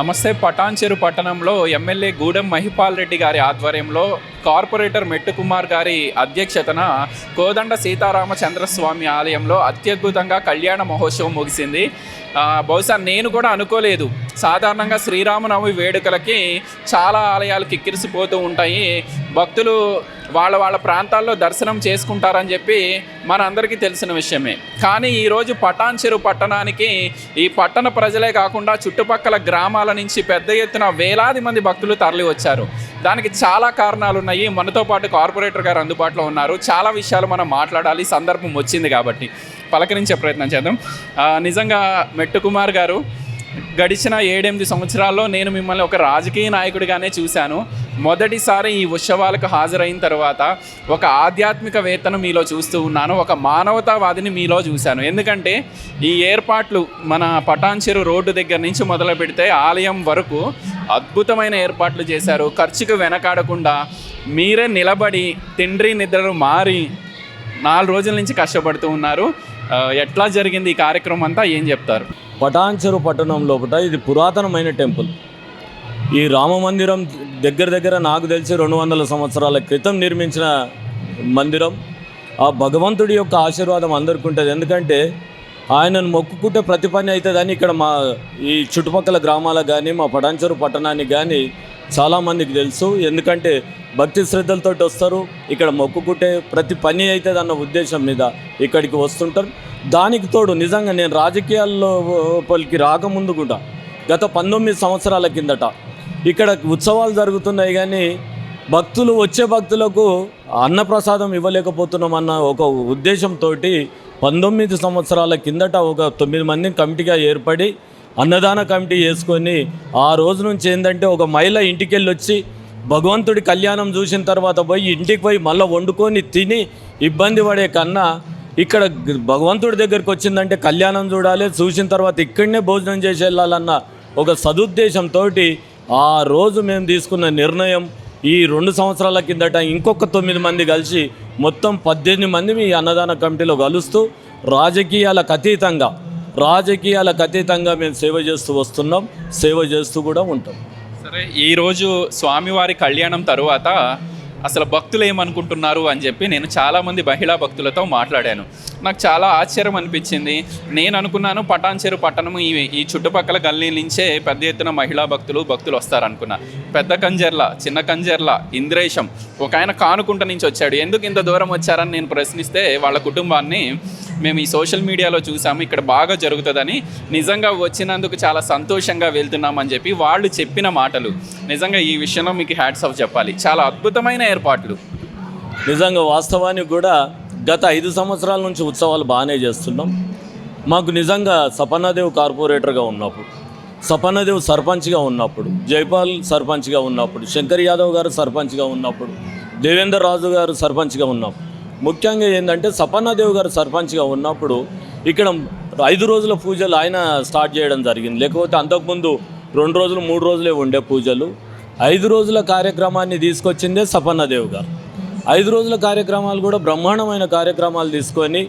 నమస్తే. పటాన్చెరు పట్టణంలో ఎమ్మెల్యే గూడెం మహిపాల్ రెడ్డి గారి ఆధ్వర్యంలో కార్పొరేటర్ మెట్టు కుమార్ గారి అధ్యక్షతన కోదండ సీతారామచంద్రస్వామి ఆలయంలో అత్యద్భుతంగా కళ్యాణ మహోత్సవం ముగిసింది. బహుశా నేను కూడా అనుకోలేదు. సాధారణంగా శ్రీరామనవమి వేడుకలకి చాలా ఆలయాలు కిక్కిరిసిపోతూ ఉంటాయి. భక్తులు వాళ్ళ వాళ్ళ ప్రాంతాల్లో దర్శనం చేసుకుంటారని చెప్పి మనందరికీ తెలిసిన విషయమే. కానీ ఈరోజు పటాన్చెరు పట్టణానికి ఈ పట్టణ ప్రజలే కాకుండా చుట్టుపక్కల గ్రామాల నుంచి పెద్ద ఎత్తున వేలాది మంది భక్తులు తరలి వచ్చారు దానికి చాలా కారణాలు ఉన్నాయి మనతో పాటు కార్పొరేటర్ గారు అందుబాటులో ఉన్నారు. చాలా విషయాలు మనం మాట్లాడాలి. సందర్భం వచ్చింది కాబట్టి పలకరించే ప్రయత్నం చేద్దాం. నిజంగా మెట్టుకుమార్ గారు గడిచిన ఏడెనిమిది సంవత్సరాల్లో నేను మిమ్మల్ని ఒక రాజకీయ నాయకుడిగానే చూశాను. మొదటిసారి ఈ ఉత్సవాలకు హాజరైన తర్వాత ఒక ఆధ్యాత్మికవేత్తను మీలో చూస్తూ ఉన్నాను. ఒక మానవతావాదిని మీలో చూశాను. ఎందుకంటే ఈ ఏర్పాట్లు మన పటాన్చెరు రోడ్డు దగ్గర నుంచి మొదలు పెడితే ఆలయం వరకు అద్భుతమైన ఏర్పాట్లు చేశారు. ఖర్చుకు వెనకాడకుండా మీరే నిలబడి తిండ్రి నిద్రలు మారి నాలుగు రోజుల నుంచి కష్టపడుతూ ఉన్నారు. ఎట్లా జరిగింది ఈ కార్యక్రమం అంతా? ఏం చెప్తారు? పటాన్చెరు పట్టణం లోపల ఇది పురాతనమైన టెంపుల్. ఈ రామ మందిరం దగ్గర దగ్గర నాకు తెలిసి రెండు వందల సంవత్సరాల క్రితం నిర్మించిన మందిరం. ఆ భగవంతుడి యొక్క ఆశీర్వాదం అందరికీ ఉంటుంది ఎందుకంటే ఆయనను మొక్కుకుంటే ప్రతి పని అవుతుందని ఇక్కడ మా ఈ చుట్టుపక్కల గ్రామాలకు కానీ మా పటాన్చెరు పట్టణానికి కానీ చాలామందికి తెలుసు. ఎందుకంటే భక్తి శ్రద్ధలతో వస్తారు. ఇక్కడ మొక్కుకుంటే ప్రతి పని అవుతుంది అన్న ఉద్దేశం మీద ఇక్కడికి వస్తుంటారు. దానికి తోడు నిజంగా నేను రాజకీయాల్లో పలికి రాకముందు కూడా గత పంతొమ్మిది సంవత్సరాల కిందట ఇక్కడ ఉత్సవాలు జరుగుతున్నాయి కానీ భక్తులు వచ్చే భక్తులకు అన్నప్రసాదం ఇవ్వలేకపోతున్నాం అన్న ఒక ఉద్దేశంతో పంతొమ్మిది సంవత్సరాల కిందట ఒక తొమ్మిది మంది కమిటీగా ఏర్పడి అన్నదాన కమిటీ చేసుకొని ఆ రోజు నుంచి ఏంటంటే ఒక మహిళ ఇంటికి వెళ్ళి వచ్చి భగవంతుడి కళ్యాణం చూసిన తర్వాత పోయి ఇంటికి పోయి మళ్ళీ వండుకొని తిని ఇబ్బంది పడే కన్నా ఇక్కడ భగవంతుడి దగ్గరికి వచ్చిందంటే కళ్యాణం చూడాలి చూసిన తర్వాత ఇక్కడనే భోజనం చేసి వెళ్ళాలన్న ఒక సదుద్దేశంతో ఆ రోజు మేము తీసుకున్న నిర్ణయం ఈ రెండు సంవత్సరాల కిందట ఇంకొక తొమ్మిది మంది కలిసి మొత్తం పద్దెనిమిది మంది మీ అన్నదాన కమిటీలో కలుస్తూ రాజకీయాలకు అతీతంగా రాజకీయాలకు అతీతంగా మేము సేవ చేస్తూ వస్తున్నాం సేవ చేస్తూ కూడా ఉంటాం. సరే ఈరోజు స్వామివారి కళ్యాణం తరువాత అసలు భక్తులు ఏమనుకుంటున్నారు అని చెప్పి నేను చాలామంది మహిళా భక్తులతో మాట్లాడాను. నాకు చాలా ఆశ్చర్యం అనిపించింది. నేను అనుకున్నాను పటాన్చెరు పట్టణం ఈ ఈ చుట్టుపక్కల గల్లీ నుంచే పెద్ద ఎత్తున మహిళా భక్తులు భక్తులు వస్తారనుకున్నా. పెద్ద కంజర్ల చిన్న కంజర్ల ఇంద్రేశం ఒక ఆయన కానుకుంట నుంచి వచ్చాడు. ఎందుకు ఇంత దూరం వచ్చారని నేను ప్రశ్నిస్తే వాళ్ళ కుటుంబాన్ని మేము ఈ సోషల్ మీడియాలో చూసాము ఇక్కడ బాగా జరుగుతుందని. నిజంగా వచ్చినందుకు చాలా సంతోషంగా వెళ్తున్నామని చెప్పి వాళ్ళు చెప్పిన మాటలు. నిజంగా ఈ విషయంలో మీకు హ్యాట్స్ ఆఫ్ చెప్పాలి. చాలా అద్భుతమైన ఏర్పాట్లు. నిజంగా వాస్తవానికి కూడా గత ఐదు సంవత్సరాల నుంచి ఉత్సవాలు బాగానే చేస్తున్నాం. మాకు నిజంగా సపన్నాదేవ్ కార్పొరేటర్గా ఉన్నప్పుడు సపన్నదేవ్ సర్పంచ్గా ఉన్నప్పుడు జైపాల్ సర్పంచ్గా ఉన్నప్పుడు శంకర్ యాదవ్ గారు సర్పంచ్గా ఉన్నప్పుడు దేవేందర్ రాజు గారు సర్పంచ్గా ఉన్నప్పుడు ముఖ్యంగా ఏంటంటే సపన్నాదేవ్ గారు సర్పంచ్గా ఉన్నప్పుడు ఇక్కడ ఐదు రోజుల పూజలు ఆయన స్టార్ట్ చేయడం జరిగింది. లేకపోతే అంతకుముందు రెండు రోజులు మూడు రోజులే ఉండే పూజలు. ఐదు రోజుల కార్యక్రమాన్ని తీసుకొచ్చిందే సపన్నదేవ్ గారు. ఐదు రోజుల కార్యక్రమాలు కూడా బ్రహ్మాండమైన కార్యక్రమాలు తీసుకొని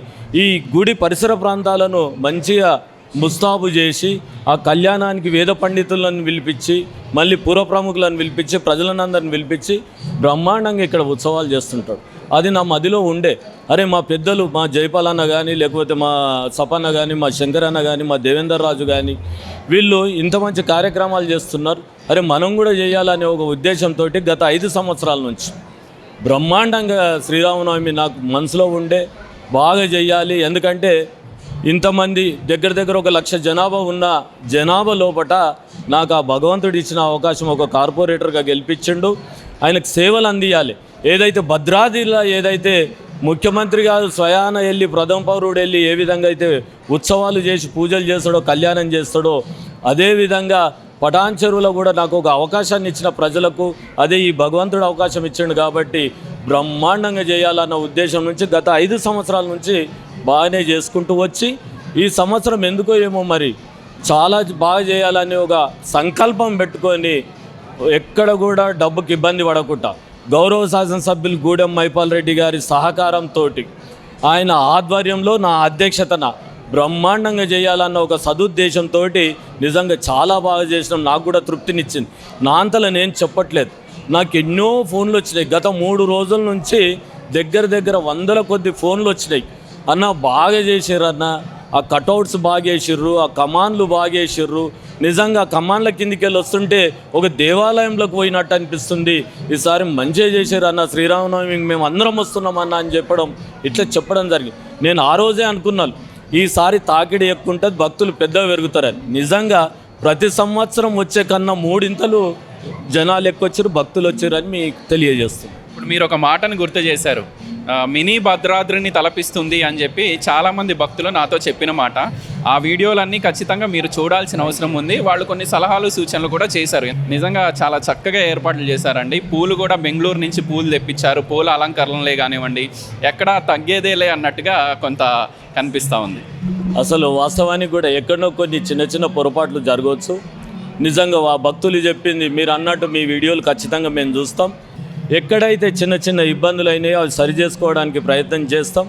ఈ గుడి పరిసర ప్రాంతాలను మంచిగా ముస్తాబు చేసి ఆ కళ్యాణానికి వేద పండితులను పిలిపించి మళ్ళీ పూర్వ ప్రముఖులను పిలిపించి ప్రజలనందరిని పిలిపించి బ్రహ్మాండంగా ఇక్కడ ఉత్సవాలు చేస్తుంటాడు. అది నా మదిలో ఉండే. అరే మా పెద్దలు మా జైపాల్ అన్న కానీ లేకపోతే మా సపన్న కానీ మా శంకర్ అన్న కానీ మా దేవేందర్ రాజు కానీ వీళ్ళు ఇంత మంచి కార్యక్రమాలు చేస్తున్నారు. అరే మనం కూడా చేయాలనే ఒక ఉద్దేశంతో గత ఐదు సంవత్సరాల నుంచి బ్రహ్మాండంగా శ్రీరామనవమి నాకు మనసులో ఉండే. బాగా చెయ్యాలి ఎందుకంటే ఇంతమంది దగ్గర దగ్గర ఒక లక్ష జనాభా ఉన్న జనాభా లోపట నాకు ఆ భగవంతుడు ఇచ్చిన అవకాశం ఒక కార్పొరేటర్గా గెలిపించిండు. ఆయనకు సేవలు అందియాలి. ఏదైతే భద్రాద్రిలో ఏదైతే ముఖ్యమంత్రి గారు స్వయాన వెళ్ళి ప్రథమ పౌరుడు వెళ్ళి ఏ విధంగా అయితే ఉత్సవాలు చేసి పూజలు చేస్తాడో కళ్యాణం చేస్తాడో అదేవిధంగా పటాన్ చెరువులో కూడా నాకు ఒక అవకాశాన్ని ఇచ్చిన ప్రజలకు అదే ఈ భగవంతుడు అవకాశం ఇచ్చిండు కాబట్టి బ్రహ్మాండంగా చేయాలన్న ఉద్దేశం నుంచి గత ఐదు సంవత్సరాల నుంచి బాగానే చేసుకుంటూ వచ్చి ఈ సంవత్సరం ఎందుకో ఏమో మరి చాలా బాగా చేయాలని ఒక సంకల్పం పెట్టుకొని ఎక్కడ కూడా డబ్బుకి ఇబ్బంది పడకుండా గౌరవ శాసనసభ్యులు గూడెం మైపాల్ రెడ్డి గారి సహకారంతో ఆయన ఆధ్వర్యంలో నా అధ్యక్షతన బ్రహ్మాండంగా చేయాలన్న ఒక సదుద్దేశంతో నిజంగా చాలా బాగా చేసినాం. నాకు కూడా తృప్తినిచ్చింది. నా అంతలో నేను చెప్పట్లేదు. నాకు ఎన్నో ఫోన్లు వచ్చినాయి. గత మూడు రోజుల నుంచి దగ్గర దగ్గర వందల కొద్ది ఫోన్లు వచ్చినాయి. అన్న బాగా చేసారు అన్న. ఆ కటౌట్స్ బాగా వేసిర్రు ఆ కమాన్లు బాగా వేసిర్రు నిజంగా ఆ కమాన్ల కిందికి వెళ్ళి వస్తుంటే ఒక దేవాలయంలోకి పోయినట్టు అనిపిస్తుంది. ఈసారి మంచిగా చేశారు అన్న శ్రీరామనవమి మేము అందరం వస్తున్నామన్న అని చెప్పడం ఇట్లా చెప్పడం జరిగింది. నేను ఆ రోజే అనుకున్నాను ఈసారి తాకిడి ఎక్కుంటే భక్తులు పెద్దగా పెరుగుతారని. నిజంగా ప్రతి సంవత్సరం వచ్చే కన్నా మూడింతలు జనాలు ఎక్కువ వచ్చారు భక్తులు వచ్చారని మీకు తెలియజేస్తుంది ఇప్పుడు మీరు ఒక మాటను గుర్తు చేశారు. మినీ భద్రాద్రిని తలపిస్తుంది అని చెప్పి చాలామంది భక్తులు నాతో చెప్పిన మాట. ఆ వీడియోలన్నీ ఖచ్చితంగా మీరు చూడాల్సిన అవసరం ఉంది. వాళ్ళు కొన్ని సలహాలు సూచనలు కూడా చేశారు. నిజంగా చాలా చక్కగా ఏర్పాట్లు చేశారండి. పూలు కూడా బెంగళూరు నుంచి పూలు తెప్పించారు. పూల అలంకరణలే కానివ్వండి ఎక్కడా తగ్గేదేలే అన్నట్టుగా కొంత కనిపిస్తూ ఉంది. అసలు వాస్తవానికి కూడా ఎక్కడో కొన్ని చిన్న చిన్న పొరపాట్లు జరగవచ్చు. నిజంగా ఆ భక్తులు చెప్పింది మీరు అన్నట్టు మీ వీడియోలు ఖచ్చితంగా మేము చూస్తాం. ఎక్కడైతే చిన్న చిన్న ఇబ్బందులు అయినాయో అవి సరి చేసుకోవడానికి ప్రయత్నం చేస్తాం.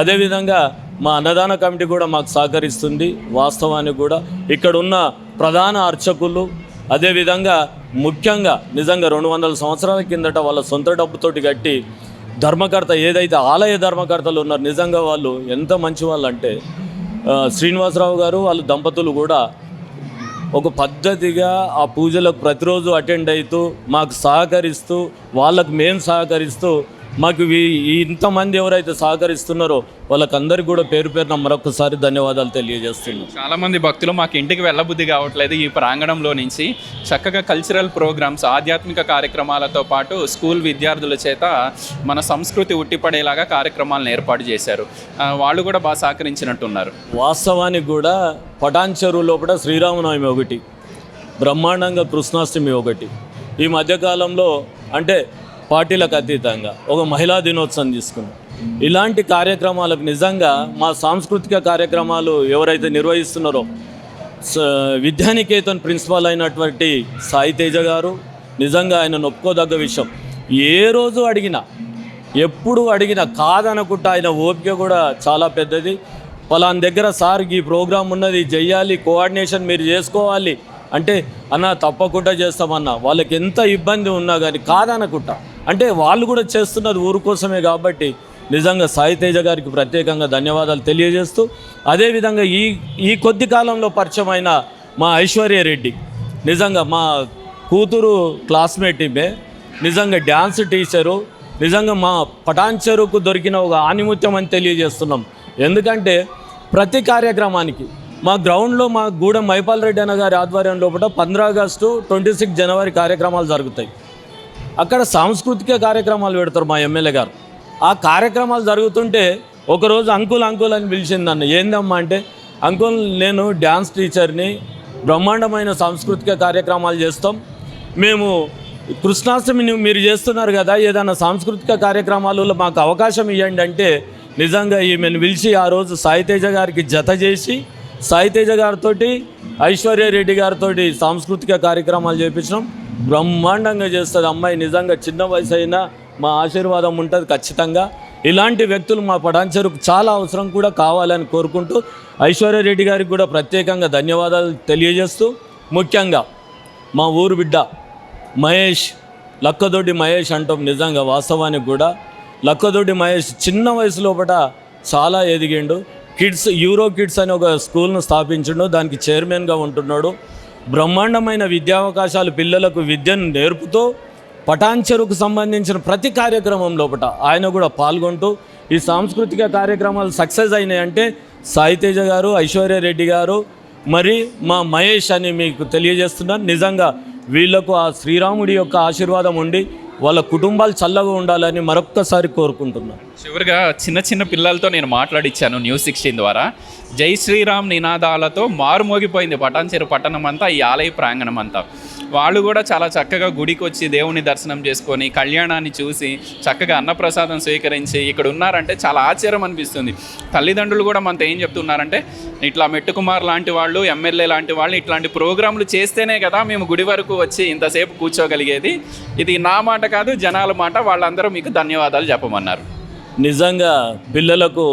అదేవిధంగా మా అన్నదాన కమిటీ కూడా మాకు సహకరిస్తుంది. వాస్తవానికి కూడా ఇక్కడ ఉన్న ప్రధాన అర్చకులు అదేవిధంగా ముఖ్యంగా నిజంగా రెండు వందల సంవత్సరాల కిందట వాళ్ళ సొంత డబ్బుతోటి కట్టి ధర్మకర్త ఏదైతే ఆలయ ధర్మకర్తలు ఉన్నారు నిజంగా వాళ్ళు ఎంత మంచి వాళ్ళు అంటే శ్రీనివాసరావు గారు వాళ్ళ దంపతులు కూడా ఒక పద్ధతిగా ఆ పూజలకు ప్రతిరోజు అటెండ్ అవుతూ మాకు సహకరిస్తూ వాళ్ళకు మేము సహకరిస్తూ మాకు ఇంతమంది ఎవరైతే సహకరిస్తున్నారో వాళ్ళకందరికీ కూడా పేరు పేరున మరొకసారి ధన్యవాదాలు తెలియజేస్తున్నాం. చాలా మంది భక్తులు మాకు ఇంటికి వెళ్ళబుద్ధి కావట్లేదు ఈ ప్రాంగణంలో నుంచి. చక్కగా కల్చరల్ ప్రోగ్రామ్స్ ఆధ్యాత్మిక కార్యక్రమాలతో పాటు స్కూల్ విద్యార్థుల చేత మన సంస్కృతి ఉట్టిపడేలాగా కార్యక్రమాలను ఏర్పాటు చేశారు. వాళ్ళు కూడా బాగా సహకరించినట్టున్నారు. వాస్తవానికి కూడా పటాన్ చెరువు లోపల శ్రీరామనవమి ఒకటి బ్రహ్మాండంగా కృష్ణాష్టమి ఒకటి. ఈ మధ్యకాలంలో అంటే పార్టీలకు అతీతంగా ఒక మహిళా దినోత్సవం తీసుకున్నాం. ఇలాంటి కార్యక్రమాలకు నిజంగా మా సాంస్కృతిక కార్యక్రమాలు ఎవరైతే నిర్వహిస్తున్నారో స- విద్యానికేతన్ ప్రిన్సిపాల్ అయినటువంటి సాయి తేజ గారు నిజంగా ఆయన నొప్పుకోదగ్గ విషయం. ఏ రోజు అడిగినా ఎప్పుడు అడిగినా కాదనుకుంటా ఆయన ఓపిక కూడా చాలా పెద్దది. పలాన్ దగ్గర సార్ ఈ ప్రోగ్రాం ఉన్నది చెయ్యాలి కోఆర్డినేషన్ మీరు చేసుకోవాలి. అంటే అన్న తప్పకుండా చేస్తామన్న వాళ్ళకి ఎంత ఇబ్బంది ఉన్నా కానీ కాదనుకుంటా అంటే వాళ్ళు కూడా చేస్తున్నది ఊరు కోసమే కాబట్టి నిజంగా సాయితేజ గారికి ప్రత్యేకంగా ధన్యవాదాలు తెలియజేస్తూ అదేవిధంగా ఈ ఈ కొద్ది కాలంలో పరిచయమైన మా ఐశ్వర్య రెడ్డి నిజంగా మా కూతురు క్లాస్మేట్ ఈమె నిజంగా డ్యాన్స్ టీచరు నిజంగా మా పటాన్ చెరువుకు దొరికిన ఒక ఆనిముత్యం అని తెలియజేస్తున్నాం. ఎందుకంటే ప్రతి కార్యక్రమానికి మా గ్రౌండ్లో మా గూడెం మైపాల్ రెడ్డి అన్న గారి ఆధ్వర్యం లోపల పంద్రా ఆగస్టు ట్వంటీ సిక్స్ జనవరి కార్యక్రమాలు జరుగుతాయి. అక్కడ సాంస్కృతిక కార్యక్రమాలు పెడతారు మా ఎమ్మెల్యే గారు. ఆ కార్యక్రమాలు జరుగుతుంటే ఒకరోజు అంకుల్ అంకుల్ అని పిలిచింది నన్ను. ఏందమ్మా అంటే అంకుల్ నేను డ్యాన్స్ టీచర్ని బ్రహ్మాండమైన సాంస్కృతిక కార్యక్రమాలు చేస్తాం. మేము కృష్ణాష్టమిని మీరు చేస్తున్నారు కదా ఏదైనా సాంస్కృతిక కార్యక్రమాలలో మాకు అవకాశం ఇవ్వండి అంటే నిజంగా ఈమెను పిలిచి ఆ రోజు సాయితేజ గారికి జత చేసి సాయితేజ గారితో ఐశ్వర్య రెడ్డి గారితో సాంస్కృతిక కార్యక్రమాలు చేపించినాం. బ్రహ్మాండంగా చేస్తుంది. అమ్మాయి నిజంగా చిన్న వయసు అయినా మా ఆశీర్వాదం ఉంటుంది ఖచ్చితంగా. ఇలాంటి వ్యక్తులు మా పడాంచరుకు చాలా అవసరం కూడా కావాలని కోరుకుంటూ ఐశ్వర్య రెడ్డి గారికి కూడా ప్రత్యేకంగా ధన్యవాదాలు తెలియజేస్తూ ముఖ్యంగా మా ఊరు బిడ్డ మహేష్ లక్కదొడ్డి మహేష్ అంటాం నిజంగా వాస్తవానికి కూడా. లక్కదొడ్డి మహేష్ చిన్న వయసు లోపల చాలా ఎదిగిండు. కిడ్స్ యూరో కిడ్స్ అనే ఒక స్కూల్ను స్థాపించిండు. దానికి చైర్మన్గా ఉంటున్నాడు. బ్రహ్మాండమైన విద్యావకాశాలు పిల్లలకు విద్యను నేర్పుతూ పటాన్చెరుకు సంబంధించిన ప్రతి కార్యక్రమం లోపల ఆయన కూడా పాల్గొంటూ ఈ సాంస్కృతిక కార్యక్రమాలు సక్సెస్ అయినాయంటే సాయితేజ గారు ఐశ్వర్య రెడ్డి గారు మరి మా మహేష్ అని మీకు తెలియజేస్తున్నాను. నిజంగా వీళ్ళకు ఆ శ్రీరాముడి యొక్క ఆశీర్వాదం ఉండి వాళ్ళ కుటుంబాలు చల్లగా ఉండాలని మరొక్కసారి కోరుకుంటున్నాను. చివరిగా చిన్న చిన్న పిల్లలతో నేను మాట్లాడిచ్చాను న్యూస్ సిక్స్టీన్ ద్వారా. జై శ్రీరామ్ నినాదాలతో మారుమోగిపోయింది పటాన్చేరు పట్టణం అంతా ఈ ఆలయ ప్రాంగణం అంతా వాళ్ళు కూడా చాలా చక్కగా గుడికి వచ్చి దేవుని దర్శనం చేసుకొని కళ్యాణాన్ని చూసి చక్కగా అన్నప్రసాదం స్వీకరించి ఇక్కడ ఉన్నారంటే చాలా ఆశ్చర్యం అనిపిస్తుంది. తల్లిదండ్రులు కూడా మనతో ఏం చెప్తున్నారంటే ఇట్లా మెట్టుకుమార్ లాంటి వాళ్ళు ఎమ్మెల్యే లాంటి వాళ్ళు ఇట్లాంటి ప్రోగ్రాంలు చేస్తేనే కదా మేము గుడి వరకు వచ్చి ఇంతసేపు కూర్చోగలిగేది. ఇది నా మాట కాదు జనాల మాట. వాళ్ళందరూ మీకు ధన్యవాదాలు చెప్పమన్నారు. నిజంగా పిల్లలకు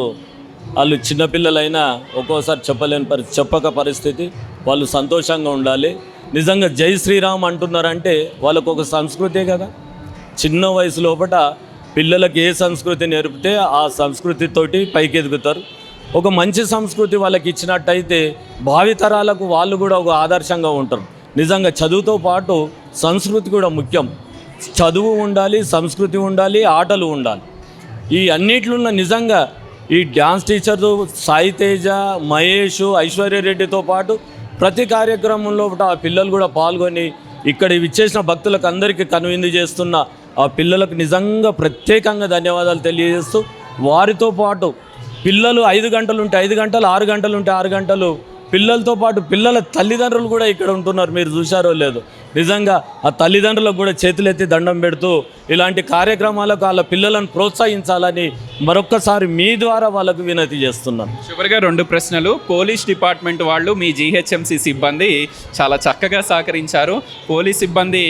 వాళ్ళు చిన్నపిల్లలైనా ఒక్కోసారి చెప్పలేని పరిస్థితి చెప్పక పరిస్థితి. వాళ్ళు సంతోషంగా ఉండాలి. నిజంగా జై శ్రీరామ్ అంటున్నారంటే వాళ్ళకు ఒక సంస్కృతే కదా. చిన్న వయసు లోపల పిల్లలకి ఏ సంస్కృతి నేర్పితే ఆ సంస్కృతితోటి పైకి ఎదుగుతారు ఒక మంచి సంస్కృతి వాళ్ళకి ఇచ్చినట్టయితే భావితరాలకు వాళ్ళు కూడా ఒక ఆదర్శంగా ఉంటారు. నిజంగా చదువుతో పాటు సంస్కృతి కూడా ముఖ్యం. చదువు ఉండాలి సంస్కృతి ఉండాలి ఆటలు ఉండాలి. ఈ అన్నిట్లున్న నిజంగా ఈ డ్యాన్స్ టీచర్ సాయి తేజ మహేష్ ఐశ్వర్యరెడ్డితో పాటు ప్రతి కార్యక్రమంలో ఆ పిల్లలు కూడా పాల్గొని ఇక్కడ విచ్చేసిన భక్తులకు అందరికీ కనువిందు చేస్తున్న ఆ పిల్లలకు నిజంగా ప్రత్యేకంగా ధన్యవాదాలు తెలియజేస్తూ వారితో పాటు పిల్లలు ఐదు గంటలు ఉంటే ఐదు గంటలు ఆరు గంటలు ఉంటే ఆరు గంటలు పిల్లలతో పాటు పిల్లల తల్లిదండ్రులు కూడా ఇక్కడ ఉంటున్నారు. మీరు చూశారో లేదు. నిజంగా ఆ తల్లిదండ్రులకు కూడా చేతులెత్తి దండం పెడుతూ ఇలాంటి కార్యక్రమాలకు వాళ్ళ పిల్లలను ప్రోత్సహించాలని మరొక్కసారి మీ ద్వారా వాళ్ళకు వినతి చేస్తున్నాను చివరిగా రెండు ప్రశ్నలు. పోలీస్ డిపార్ట్మెంట్ వాళ్ళు మీ జీహెచ్ఎంసీ సిబ్బంది చాలా చక్కగా సహకరించారు. పోలీస్ సిబ్బంది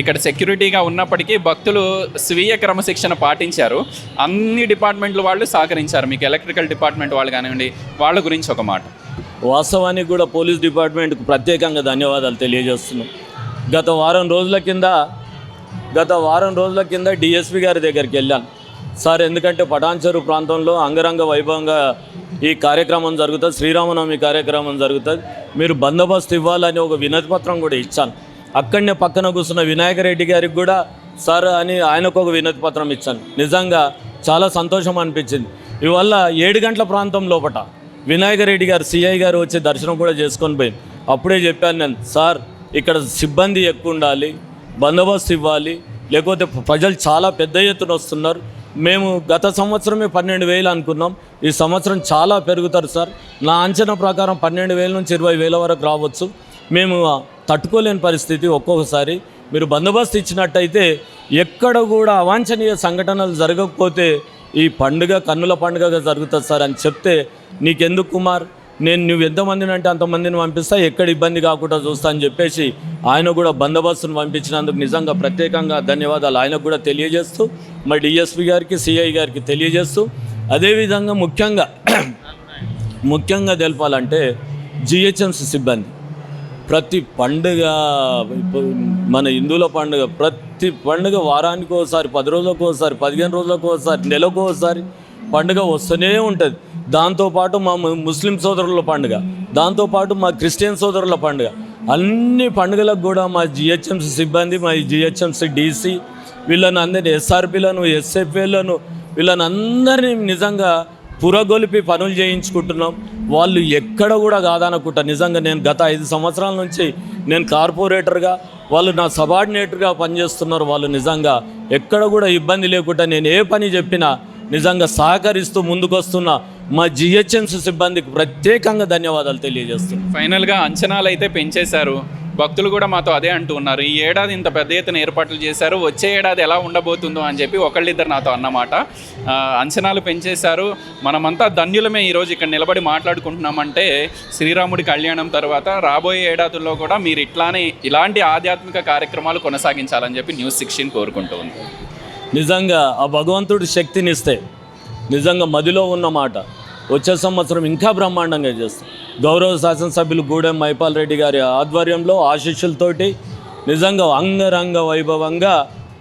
ఇక్కడ సెక్యూరిటీగా ఉన్నప్పటికీ భక్తులు స్వీయ క్రమశిక్షణ పాటించారు. అన్ని డిపార్ట్మెంట్లు వాళ్ళు సహకరించారు. మీకు ఎలక్ట్రికల్ డిపార్ట్మెంట్ వాళ్ళు కానివ్వండి వాళ్ళ గురించి ఒక మాట. వాస్తవానికి కూడా పోలీస్ డిపార్ట్మెంట్కు ప్రత్యేకంగా ధన్యవాదాలు తెలియజేస్తున్నాం. గత వారం రోజుల కింద గత వారం రోజుల కింద డిఎస్పి గారి దగ్గరికి వెళ్ళాను సార్ ఎందుకంటే పటాన్చెరు ప్రాంతంలో అంగరంగ వైభవంగా ఈ కార్యక్రమం జరుగుతుంది శ్రీరామనవమి కార్యక్రమం జరుగుతుంది. మీరు బందోబస్తు ఇవ్వాలని ఒక వినతి పత్రం కూడా ఇచ్చాను. అక్కడనే పక్కన కూర్చున్న వినాయకరెడ్డి గారికి కూడా సార్ అని ఆయనకు ఒక వినతి పత్రం ఇచ్చాను. నిజంగా చాలా సంతోషం అనిపించింది. ఇవల్ల ఏడు గంటల ప్రాంతం లోపట వినాయక రెడ్డి గారు సిఐ గారు వచ్చి దర్శనం కూడా చేసుకొని పోయింది. అప్పుడే చెప్పాను నేను సార్ ఇక్కడ సిబ్బంది ఎక్కువ ఉండాలి బందోబస్తు ఇవ్వాలి లేకపోతే ప్రజలు చాలా పెద్ద ఎత్తున వస్తున్నారు. మేము గత సంవత్సరమే పన్నెండు వేలు అనుకున్నాం ఈ సంవత్సరం చాలా పెరుగుతారు సార్. నా అంచనా ప్రకారం పన్నెండు వేల నుంచి ఇరవై వేల వరకు రావచ్చు. మేము తట్టుకోలేని పరిస్థితి ఒక్కొక్కసారి. మీరు బందోబస్తు ఇచ్చినట్టయితే ఎక్కడ కూడా అవాంఛనీయ సంఘటనలు జరగకపోతే ఈ పండుగ కన్నుల పండుగగా జరుగుతుంది సార్ అని చెప్తే నీకెందుకు కుమార్? నేను నువ్వు ఎంతమందిని అంటే అంతమందిని పంపిస్తా ఎక్కడ ఇబ్బంది కాకుండా చూస్తా అని చెప్పేసి ఆయన కూడా బందోబస్తును పంపించినందుకు నిజంగా ప్రత్యేకంగా ధన్యవాదాలు. ఆయనకు కూడా తెలియజేస్తూ మరి డిఎస్పి గారికి సిఐ గారికి తెలియజేస్తూ అదేవిధంగా ముఖ్యంగా ముఖ్యంగా తెలపాలంటే జిహెచ్ఎంసి సిబ్బంది. ప్రతి పండుగ మన హిందువుల పండుగ ప్రతి పండుగ వారానికి ఒకసారి పది రోజులకు ఒకసారి పదిహేను రోజులకు ఒకసారి నెలకు ఒకసారి పండుగ వస్తూనే ఉంటుంది. దాంతోపాటు మా ముస్లిం సోదరుల పండుగ దాంతోపాటు మా క్రిస్టియన్ సోదరుల పండుగ. అన్ని పండుగలకు కూడా మా జిహెచ్ఎంసి సిబ్బంది మా జిహెచ్ఎంసి డీసీ వీళ్ళని అందరినీ ఎస్ఆర్పీలను ఎస్ఎఫ్ఏలను వీళ్ళని అందరినీ నిజంగా పురగొలిపి పనులు చేయించుకుంటున్నాం. వాళ్ళు ఎక్కడ కూడా కాదనుకుంటా నిజంగా నేను గత ఐదు సంవత్సరాల నుంచి నేను కార్పొరేటర్గా వాళ్ళు నా సబార్డినేటర్గా పనిచేస్తున్నారు. వాళ్ళు నిజంగా ఎక్కడ కూడా ఇబ్బంది లేకుండా నేను ఏ పని చెప్పినా నిజంగా సహకరిస్తూ ముందుకొస్తున్న మా జిహెచ్ఎంసీ సిబ్బందికి ప్రత్యేకంగా ధన్యవాదాలు తెలియజేస్తున్నాం. ఫైనల్గా అంచనాలు అయితే పెంచేశారు. భక్తులు కూడా మాతో అదే అంటూ ఉన్నారు. ఈ ఏడాది ఇంత పెద్ద ఎత్తున ఏర్పాట్లు చేశారు. వచ్చే ఏడాది ఎలా ఉండబోతుందో అని చెప్పి ఒకళ్ళిద్దరు నాతో అన్నమాట. అంచనాలు పెంచేశారు. మనమంతా ధన్యులమే ఈరోజు ఇక్కడ నిలబడి మాట్లాడుకుంటున్నామంటే శ్రీరాముడి కళ్యాణం తర్వాత రాబోయే ఏడాదుల్లో కూడా మీరు ఇట్లానే ఇలాంటి ఆధ్యాత్మిక కార్యక్రమాలు కొనసాగించాలని చెప్పి న్యూస్ సిక్స్టీన్ కోరుకుంటూ ఉంది. నిజంగా ఆ భగవంతుడి శక్తినిస్తే నిజంగా మదిలో ఉన్న మాట వచ్చే సంవత్సరం ఇంకా బ్రహ్మాండంగా చేస్తాం. గౌరవ శాసనసభ్యులు గూడెం మైపాల్ రెడ్డి గారి ఆధ్వర్యంలో ఆశీస్సులతోటి నిజంగా అంగరంగ వైభవంగా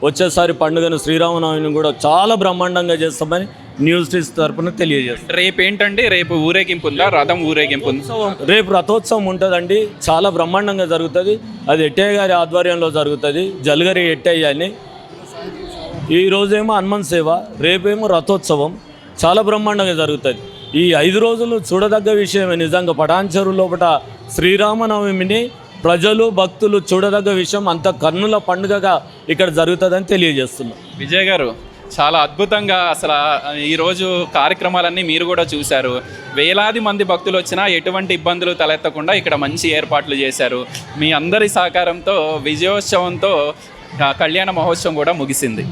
వచ్చేసారి పండుగను శ్రీరామనవమిని కూడా చాలా బ్రహ్మాండంగా చేస్తామని న్యూస్ టీస్ తరపున తెలియజేస్తాం. రేపు ఏంటంటే రేపు ఊరేగింపు ఉందా రథం ఊరేగింపు రేపు రథోత్సవం ఉంటుందండి. చాలా బ్రహ్మాండంగా జరుగుతుంది. అది ఎట్టయ్య గారి ఆధ్వర్యంలో జరుగుతుంది. జలగరి ఎట్టయ్య అని ఈ రోజేమో హనుమాన్ సేవ రేపేమో రథోత్సవం. చాలా బ్రహ్మాండంగా జరుగుతుంది ఈ ఐదు రోజులు చూడదగ్గ విషయమే నిజంగా. పటాన్చెరు లోపల శ్రీరామనవమిని ప్రజలు భక్తులు చూడదగ్గ విషయం అంత కన్నుల పండుగగా ఇక్కడ జరుగుతుందని తెలియజేస్తున్నాం. విజయ్ గారు చాలా అద్భుతంగా అసలు ఈరోజు కార్యక్రమాలన్నీ మీరు కూడా చూశారు. వేలాది మంది భక్తులు వచ్చినా ఎటువంటి ఇబ్బందులు తలెత్తకుండా ఇక్కడ మంచి ఏర్పాట్లు చేశారు. మీ అందరి సహకారంతో విజయోత్సవంతో కళ్యాణ మహోత్సవం కూడా ముగిసింది.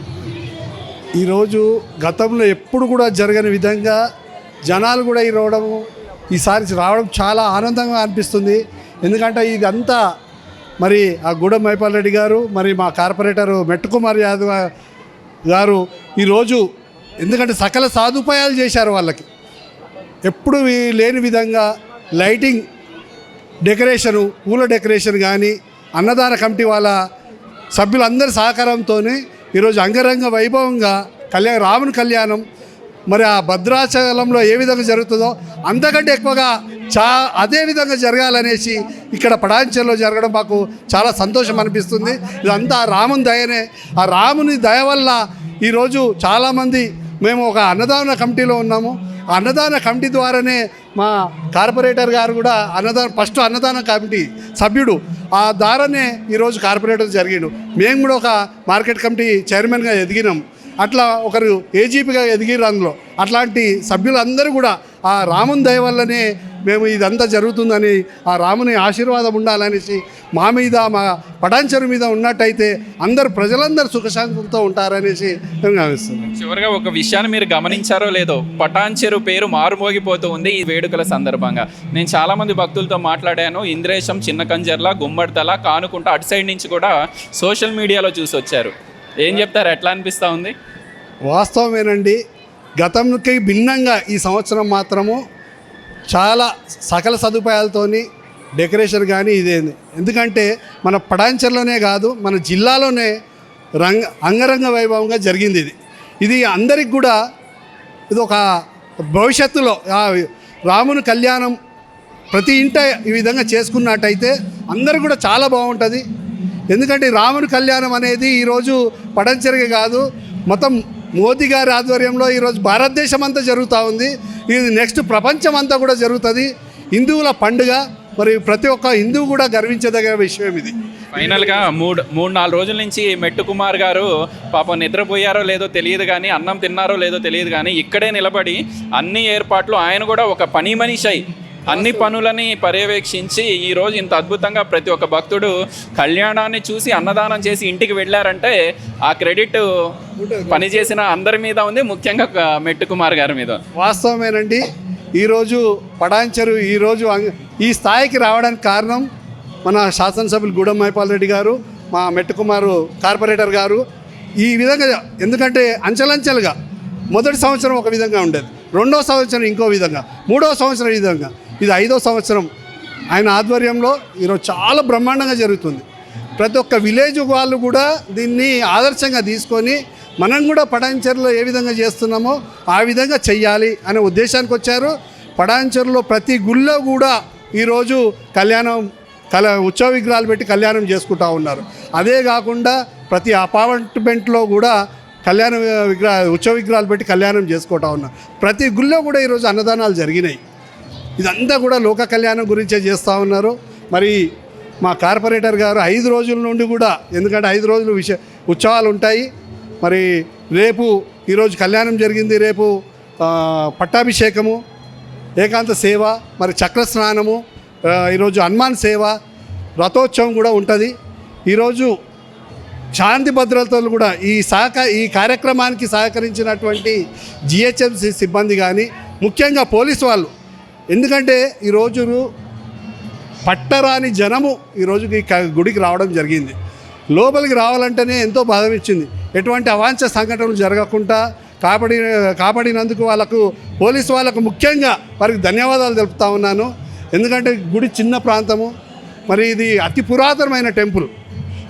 ఈరోజు గతంలో ఎప్పుడు కూడా జరగని విధంగా జనాలు కూడా ఈ రావడం ఈసారి రావడం చాలా ఆనందంగా అనిపిస్తుంది. ఎందుకంటే ఇదంతా మరి ఆ గూడెం మైపాల్ రెడ్డి గారు మరి మా కార్పొరేటర్ మెట్టుకుమార్ యాదవ్ గారు ఈరోజు ఎందుకంటే సకల సదుపాయాలు చేశారు వాళ్ళకి. ఎప్పుడు లేని విధంగా లైటింగ్ డెకరేషను పూల డెకరేషన్ కానీ అన్నదాన కమిటీ వాళ్ళ సభ్యులందరి సహకారంతో ఈరోజు అంగరంగ వైభవంగా కళ్యాణ రాముని కళ్యాణం మరి ఆ భద్రాచలంలో ఏ విధంగా జరుగుతుందో అంతకంటే ఎక్కువగా చా అదే విధంగా జరగాలనేసి ఇక్కడ పడాంచల్లో జరగడం మాకు చాలా సంతోషం అనిపిస్తుంది. ఇదంతా రాముని దయనే. ఆ రాముని దయ వల్ల ఈరోజు చాలామంది మేము ఒక అన్నదాన కమిటీలో ఉన్నాము. అన్నదాన కమిటీ ద్వారానే మా కార్పొరేటర్ గారు కూడా అన్నదాన ఫస్ట్ అన్నదాన కమిటీ సభ్యుడు. ఆ ద్వారానే ఈరోజు కార్పొరేటర్ జరిగిండు. మేము కూడా ఒక మార్కెట్ కమిటీ చైర్మన్గా ఎదిగినాం. అట్లా ఒకరు ఏజీపీగా ఎదిగిరు అందులో. అట్లాంటి సభ్యులందరూ కూడా ఆ రాముని దయ వల్లనే మేము ఇదంతా జరుగుతుందని ఆ రాముని ఆశీర్వాదం ఉండాలనేసి మా మీద మా పటాంచరు మీద ఉన్నట్టయితే అందరు ప్రజలందరూ సుఖశాంతులతో ఉంటారనేసి మేము భావిస్తున్నాం. చివరిగా ఒక విషయాన్ని మీరు గమనించారో లేదో పటాన్చెరు పేరు మారుమోగిపోతూ ఉంది ఈ వేడుకల సందర్భంగా. నేను చాలా మంది భక్తులతో మాట్లాడాను. ఇంద్రేశం చిన్న కంజర్ల గుమ్మడితల కానుకుంట అటు సైడ్ నుంచి కూడా సోషల్ మీడియాలో చూసి వచ్చారు. ఏం చెప్తారు? ఎట్లా అనిపిస్తూ ఉంది? వాస్తవమేనండి గతంకి భిన్నంగా ఈ సంవత్సరం మాత్రము చాలా సకల సదుపాయాలతోని డెకరేషన్ కానీ ఇదేంది. ఎందుకంటే మన పడాంచర్లోనే కాదు మన జిల్లాలోనే రంగ అంగరంగ వైభవంగా జరిగింది ఇది. ఇది అందరికి కూడా ఇది ఒక భవిష్యత్తులో రాముని కళ్యాణం ప్రతి ఇంట ఈ విధంగా చేసుకున్నట్టయితే అందరూ కూడా చాలా బాగుంటుంది. ఎందుకంటే రాముని కళ్యాణం అనేది ఈరోజు పడంచెరగే కాదు మొత్తం మోదీ గారి ఆధ్వర్యంలో ఈరోజు భారతదేశం అంతా జరుగుతూ ఉంది. ఇది నెక్స్ట్ ప్రపంచం అంతా కూడా జరుగుతుంది. హిందువుల పండుగ. మరి ప్రతి ఒక్క హిందువు కూడా గర్వించదగిన విషయం ఇది. ఫైనల్గా మూడు మూడు నాలుగు రోజుల నుంచి మెట్టు కుమార్ గారు పాపం నిద్రపోయారో లేదో తెలియదు కానీ అన్నం తిన్నారో లేదో తెలియదు కానీ ఇక్కడే నిలబడి అన్ని ఏర్పాట్లు ఆయన కూడా ఒక పని మనిషి. అయి అన్ని పనులని పర్యవేక్షించి ఈ రోజు ఇంత అద్భుతంగా ప్రతి ఒక్క భక్తుడు కళ్యాణాన్ని చూసి అన్నదానం చేసి ఇంటికి వెళ్ళారంటే ఆ క్రెడిట్ పని చేసిన అందరి మీద ఉంది ముఖ్యంగా క- మెట్టు కుమార్ గారి మీద వాస్తవమేనండి ఈరోజు పడాంచరు ఈరోజు ఈ స్థాయికి రావడానికి కారణం మన శాసనసభ్యులు గూడెం మైపాల్ రెడ్డి గారు మా మెట్టుకుమారు కార్పొరేటర్ గారు. ఈ విధంగా ఎందుకంటే అంచెలంచెలుగా మొదటి సంవత్సరం ఒక విధంగా ఉండేది రెండో సంవత్సరం ఇంకో విధంగా మూడో సంవత్సరం ఈ విధంగా. ఇది ఐదో సంవత్సరం. ఆయన ఆధ్వర్యంలో ఈరోజు చాలా బ్రహ్మాండంగా జరుగుతుంది. ప్రతి ఒక్క విలేజ్ వాళ్ళు కూడా దీన్ని ఆదర్శంగా తీసుకొని మనం కూడా పడాంచర్లో ఏ విధంగా చేస్తున్నామో ఆ విధంగా చెయ్యాలి అనే ఉద్దేశానికి వచ్చారు. పడాంచర్లో ప్రతి గుళ్ళో కూడా ఈరోజు కళ్యాణం కల ఉత్సవ విగ్రహాలు పెట్టి కళ్యాణం చేసుకుంటా ఉన్నారు. అదే కాకుండా ప్రతి అపార్ట్మెంట్లో కూడా కళ్యాణ విగ్రహ ఉత్సవ విగ్రహాలు పెట్టి కళ్యాణం చేసుకుంటా ఉన్నారు. ప్రతి గుళ్ళో కూడా ఈరోజు అన్నదానాలు జరిగినాయి. ఇదంతా కూడా లోక కళ్యాణం గురించే చేస్తూ ఉన్నారు. మరి మా కార్పొరేటర్ గారు ఐదు రోజుల నుండి కూడా ఎందుకంటే ఐదు రోజులు విష ఉత్సవాలు ఉంటాయి. మరి రేపు ఈరోజు కళ్యాణం జరిగింది రేపు పట్టాభిషేకము ఏకాంత సేవ మరి చక్ర స్నానము ఈరోజు హనుమాన్ సేవ రథోత్సవం కూడా ఉంటుంది. ఈరోజు శాంతి భద్రతలు కూడా ఈ సహక ఈ కార్యక్రమానికి సహకరించినటువంటి జిహెచ్ఎంసి సిబ్బంది కానీ ముఖ్యంగా పోలీసు వాళ్ళు ఎందుకంటే ఈరోజు పట్టరాని జనము ఈరోజు ఈ గుడికి రావడం జరిగింది. లోపలికి రావాలంటేనే ఎంతో బాధనిచ్చింది ఎటువంటి అవాంఛ సంఘటనలు జరగకుండా కాపాడి కాపాడినందుకు వాళ్ళకు పోలీస్ వాళ్ళకు ముఖ్యంగా వారికి ధన్యవాదాలు తెలుపుతా ఉన్నాను. ఎందుకంటే గుడి చిన్న ప్రాంతము. మరి ఇది అతి పురాతనమైన టెంపుల్.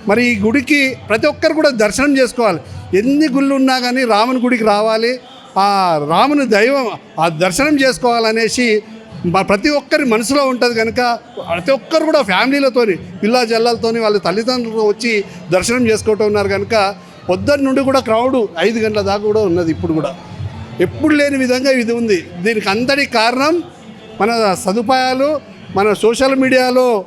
మరి ఈ గుడికి ప్రతి ఒక్కరు కూడా దర్శనం చేసుకోవాలి. ఎన్ని గుళ్ళు ఉన్నా కానీ రాముని గుడికి రావాలి. ఆ రాముని దైవం ఆ దర్శనం చేసుకోవాలనేసి ప్రతి ఒక్కరి మనసులో ఉంటుంది కనుక ప్రతి ఒక్కరు కూడా ఫ్యామిలీలతోని పిల్ల జల్లలతోని వాళ్ళ తల్లిదండ్రులు వచ్చి దర్శనం చేసుకుంటూ ఉన్నారు కనుక పొద్దున్న నుండి కూడా క్రౌడ్ ఐదు గంటల దాకా కూడా ఉన్నది ఇప్పుడు కూడా. ఎప్పుడు లేని విధంగా ఇది ఉంది. దీనికి అంతటి కారణం మన సదుపాయాలు మన సోషల్ మీడియాలో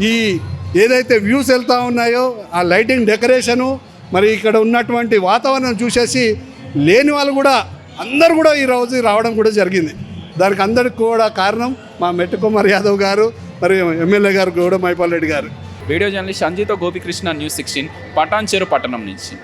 ఈ ఏదైతే వ్యూస్ వెళ్తూ ఉన్నాయో ఆ లైటింగ్ డెకరేషను మరి ఇక్కడ ఉన్నటువంటి వాతావరణం చూసేసి లేని వాళ్ళు కూడా అందరు కూడా ఈ రావడం కూడా జరిగింది. దానికి అందరికి కూడా కారణం మా మెట్టు కుమార్ యాదవ్ గారు మరి ఎమ్మెల్యే గారు గౌడ మైపాల్ రెడ్డి గారు. వీడియో జర్నలిస్ట్ సంజీతో గోపికృష్ణ న్యూస్ సిక్స్టీన్ పటాన్చేరు పట్టణం నుంచి.